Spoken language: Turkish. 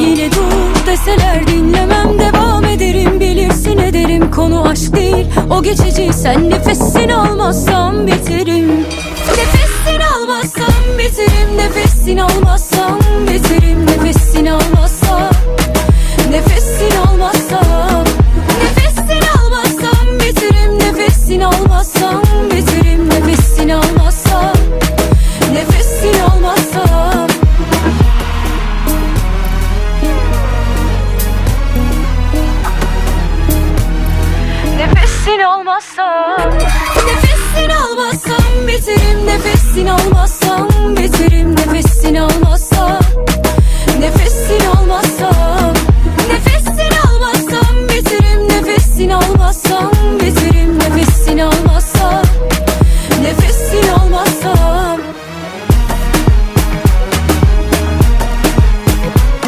Yine dur deseler dinlemem devam ederim. Bilirsin ederim konu aşk değil. O geçici sen nefesini almazsam biterim Nefesini almazsam biterim nefesini almazsam biterim nefesini almazsam Nefesini almazsam Nefesini almazsam biterim nefesini almazsam biterim nefesini almazsam nefesin olmazsan Nefesin olmazsan biterim nefesin olmazsan Biterim nefesin olmazsan Nefesin olmazsan